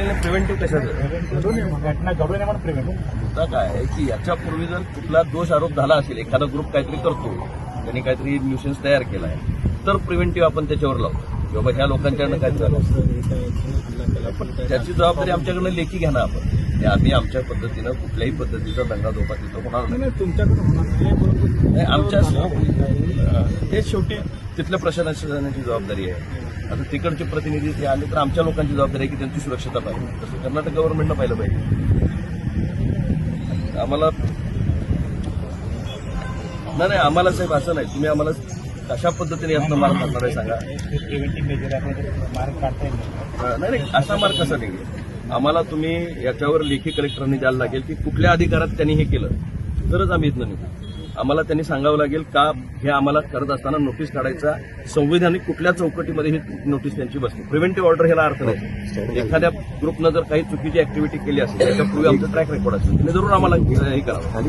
सांगितलेलं प्रिव्हेंटिव्ह कशाचं? घटना घडू नये म्हणून प्रेम मुद्दा काय आहे की याच्यापूर्वी जर कुठला दोष आरोप झाला असेल एखादा ग्रुप काहीतरी करतो त्यांनी काहीतरी न्यूशन्स तयार केला आहे तर प्रिव्हेंटिव्ह आपण त्याच्यावर लावतो. बाबा ह्या लोकांच्याकडनं काय झालं पण त्याची जबाबदारी आमच्याकडनं लेखी घ्या ना आपण आम्ही आमच्या पद्धतीनं कुठल्याही पद्धतीचा दंगा धोका तिथं होणार नाही. नाही, आमच्या हे. शेवटी तिथल्या प्रशासनाची जबाबदारी आहे. आता तिकडचे प्रतिनिधी ते आले तर आमच्या लोकांची जबाबदारी आहे की त्यांची सुरक्षता पाहिजे. तसं कर्नाटक गव्हर्नमेंटनं पाहिलं पाहिजे. आम्हाला नाही नाही आम्हाला साहेब असं नाही. तुम्ही आम्हाला कशा पद्धतीने यातनं मार्ग काढणार आहे सांगा? नाही नाही असा मार्ग कसा नाही आम्हाला तुम्ही याच्यावर लेखी कलेक्टरनी द्यायला लागेल की कुठल्या अधिकारात त्यांनी हे केलं. तरच आम्ही इथनं निघू. आम्हाला त्यांनी सांगावं लागेल का हे आम्हाला करत असताना नोटीस काढायचा. संविधानिक कुठल्या चौकटीमध्ये ही नोटीस त्यांची बसते. प्रिव्हेंटिव्ह ऑर्डर ह्याला अर्थ नाही. एखाद्या ग्रुपनं जर काही चुकीची ऍक्टिव्हिटी केली असेल त्याच्यापूर्वी आमचं ट्रॅक रेकॉर्ड असेल त्यांनी जरूर आम्हाला हे करावं.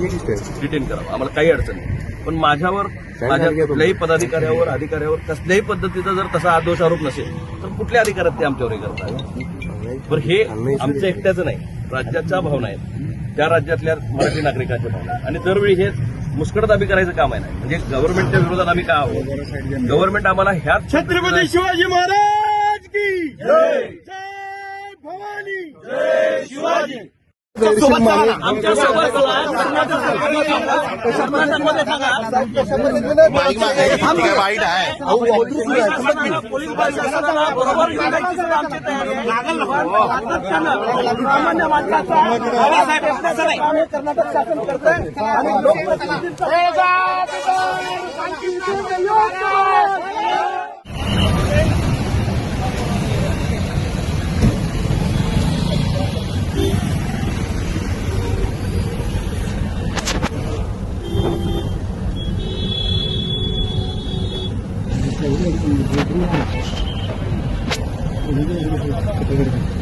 डिटेन करावं. आम्हाला काही अडचण नाही. पण माझ्यावर माझ्या कुठल्याही पदाधिकाऱ्यावर अधिकाऱ्यावर कसल्याही पद्धतीचा जर तसा दोष आरोप नसेल तर कुठल्या अधिकारात ते आमच्यावर हे करतात बरं हे आमच्या एकट्याचं नाही. राज्याच्या भावना आहेत त्या राज्यातल्या मराठी नागरिकांच्या भावना. आणि दरवेळी हे मुस्कडदाबी करायचं काम आहे ना. म्हणजे गव्हर्नमेंटच्या विरोधात आम्ही का आहोत? गव्हर्नमेंट आम्हाला ह्या छत्रपती शिवाजी महाराज की जय! जय भवानी! जय शिवाजी! आमच्यासोबत वाईट आहे. पोलीस प्रशासनाला बरोबर युनिटाची आमची तयारी आहे. सातत्यानं सामान्य माणसाचा बाळासाहेब असण्याचं नाही. आम्ही कर्नाटक शासन करतोय आणि Gracias.